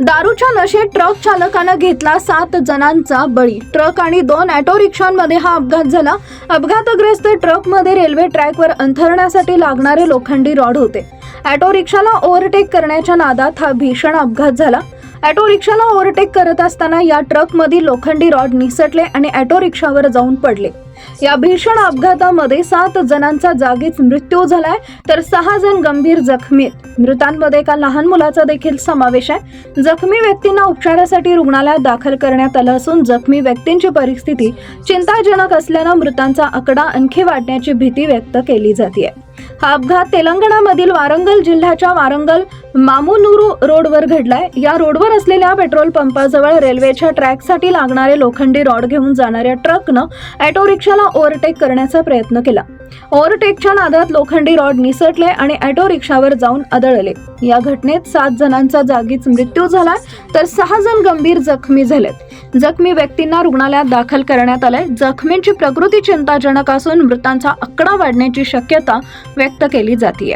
दारूच्या नशेत ट्रक चालकानं घेतला सात जणांचा बळी. ट्रक आणि दोन ऑटो रिक्षांमध्ये हा अपघात झाला. अपघातग्रस्त ट्रकमध्ये रेल्वे ट्रॅकवर अंथरण्यासाठी लागणारे लोखंडी रॉड होते. ऑटो रिक्षाला ओव्हरटेक करण्याच्या नादात हा भीषण अपघात झाला. ऑटो रिक्षाला ओव्हरटेक करत असताना या ट्रकमधील लोखंडी रॉड निसटले आणि ऑटो रिक्षावर जाऊन पडले. या भीषण अपघातामध्ये सात जणांचा जागीच मृत्यू झालाय तर सहा जण गंभीर जखमी आहेत. मृतांमध्ये एका लहान मुलाचा देखील समावेश आहे. जखमी व्यक्तींना उपचारासाठी रुग्णालयात दाखल करण्यात आलं असून जखमी व्यक्तींची परिस्थिती चिंताजनक असल्यानं मृतांचा आकडा आणखी वाढण्याची भीती व्यक्त केली जाते हा अपघात तेलंगणामधील वारंगल जिल्ह्याच्या वारंगल मामुनुरू रोडवर घडलाय. या रोडवर असलेल्या पेट्रोल पंपाजवळ रेल्वेच्या ट्रॅकसाठी लागणारे लोखंडी रॉड घेऊन जाणाऱ्या ट्रकनं ऑटो रिक्षाला ओव्हरटेक करण्याचा प्रयत्न केला. ओव्हरटेकच्या नादात लोखंडी रॉड निसटले आणि ऑटो रिक्षावर जाऊन आदळले. या घटनेत सात जणांचा जागीच मृत्यू झाला तर सहा जण गंभीर जखमी झालेत. जखमी व्यक्तींना रुग्णालयात दाखल करण्यात आलंय. जखमींची प्रकृती चिंताजनक असून मृतांचा आकडा वाढण्याची शक्यता व्यक्त केली जाते